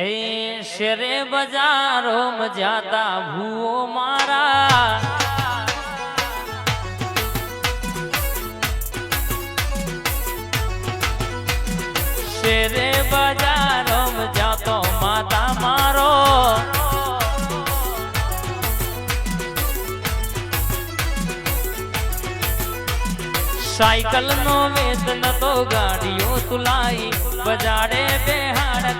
એ શેરે બજારો મજાતા ભૂઓ મારા. શેરે બજારો મજાતો માતા મારો. સાયકલ નો વેતન તો ગાડીઓ તુલાઈ બજાડે બેહાડ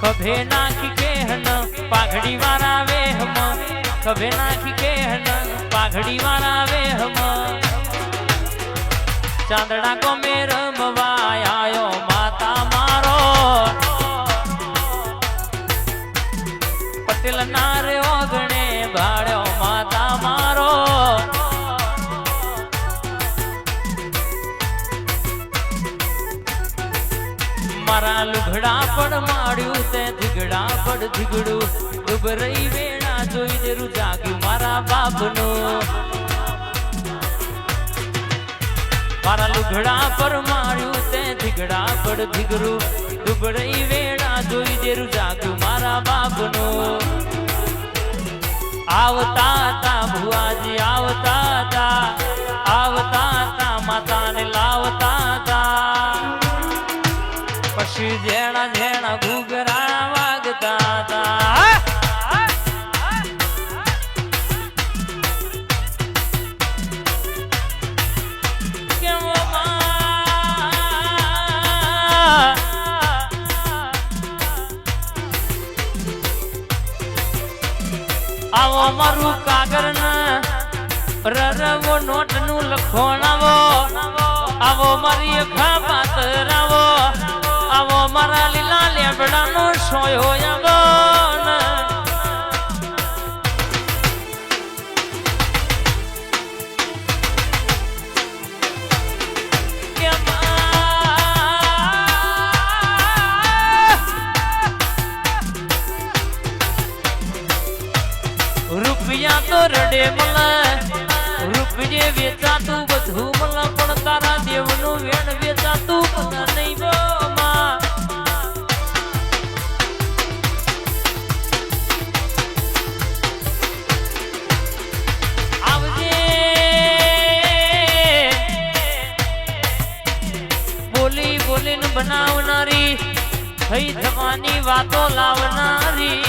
ખભે નાખી કેહન, પાઘડી વાળા વેહમ. ખભે નાખી કેહન, પાઘડી વાળા વેહમ. ચાંદડા કો રમવા આયો માતા મારો. પટેલ નારે પડ માડ્યું તે ધીગડા પડ ધીગડું. ડુબરઈ વેણા જોઈ દેરું જાગ્યું મારા બાપનું. મારા લુઘડા પર માર્યું તે ધીગડા પડ ધીગરું ડુબરઈ વેણા જોઈ દે રૂજાગ્યું મારા બાપનું. આવતા તા ભુવાજી, આવતા તા. આવતા તા માતાને પછી જેણા જેણા ઘૂઘરા વાગતા હતા. આવો મારું કાગર રરવો નોટનું લખોણાવો આવો મારી અખા પાતરાવો આવો મારા લીલા લેબડા નો સોયો આવો ને. કે માં રૂપિયા તો રડે મળે રૂપિયે વેચાતું બનાવનારી થઈ જવાની વાતો લાવનારી.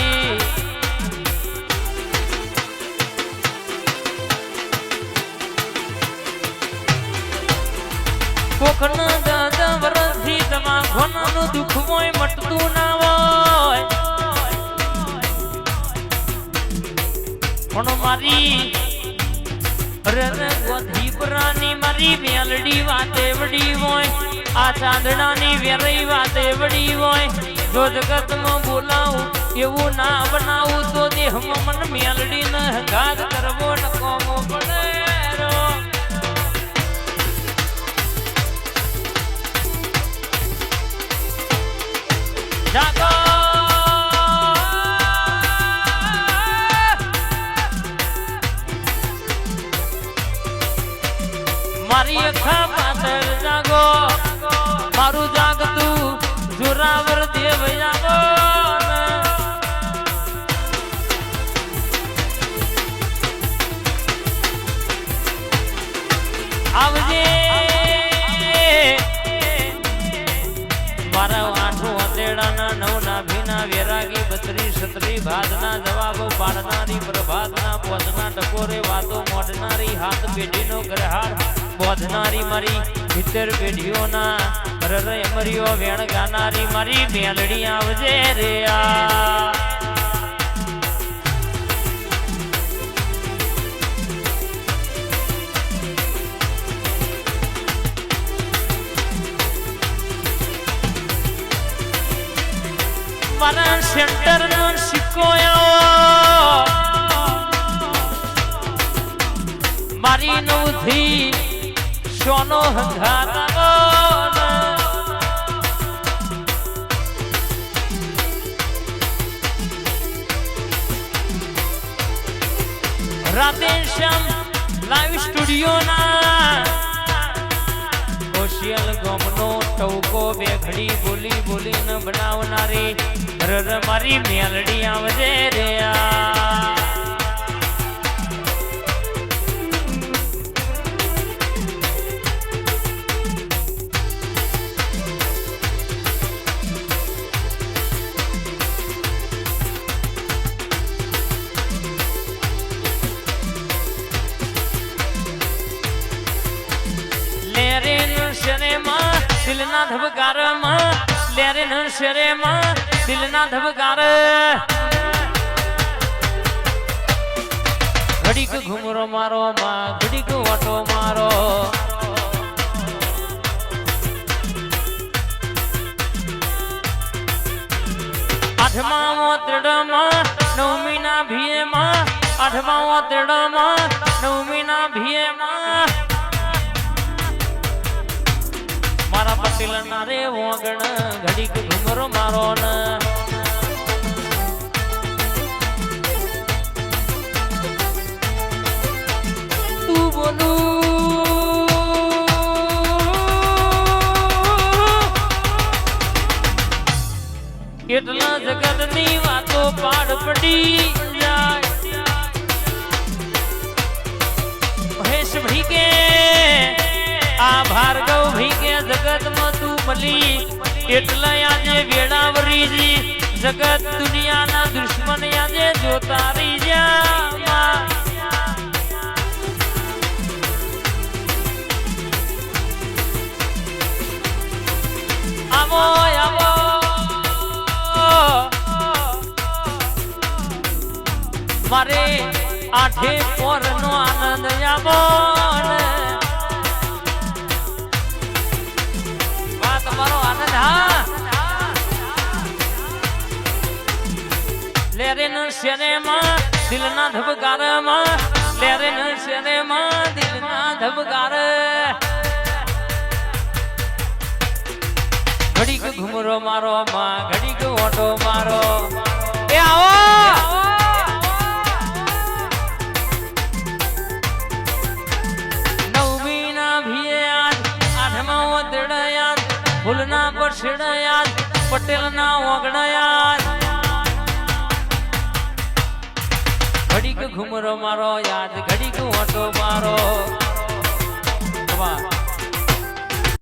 મારી વેલડી મારી વાતે વડી હોય. આ ચાંદડાની વેરઈ જો જગતમાં બોલાવું, એવું ના બનાવું, તો દેહમાં મન મેલડી ન હંગાત કરવો ન મારી અખા પાછળ જાગો. મારું જાગતું જોરાવર સત્રી ભાતના જવાબો પાડનારી, પ્રભાતના પોતના ટકોરે વાતો મોડનારી, હાથ પેઢીનો ગ્રહાર બોધનારી મારી ભીતર પેઢીઓના રરય મર્યો વેણ ગાનારી મારી મેલડી આવજે રે આ. મારા સેન્ટર નો આવો. મારી નવથી સોનો હંગાત રાધેશ્યામ લાઈવ સ્ટુડિયોના સોશિયલ ગમનો ટવકો બે ઘડી બોલી બોલીને બનાવનારી રર મારી મેલડી આવજે રે આ. દિલના ધબકારમાં, લેરે નશરેમાં દિલના ધબકાર. ઘડીક ઘુમરો મારો માં, ઘડીક ઓટો મારો. આઠમા મોતરડામાં નવમીના ભીએમાં આઠમા મોતરડામાં નવમીના ભીએમાં. પટેલ ના રે વગણ, ઘડીક ઘુમરો મારો ન. તું બોલું, કેટલા જગતની વાતો પાડ પડી જાય. મહેશ ભાઈ કે આ ભાર્ગવ મળી એટલે આજે વેળાવરીજી જગત દુનિયાના દુશ્મન આજે જોતા રહી જા. આવો આવો. મારે આઠે પોર નો આનંદ આવો લેરે ન શેરેમાં દિલના ધબકારમાં લેરે ન શેરેમાં દિલના ધબકાર ઘડીક ઘુમરો મારો માં ઘડીક ઓટો મારો એ આવો નવમીના ભીએ યાદ આઠમા ઓતડ યાદ ફૂલના પરસેડ યાદ પટેલના ઓગણ ઘડીક ઘુમરો મારો યાદ ઘડીક ઓટો મારો. વાહ.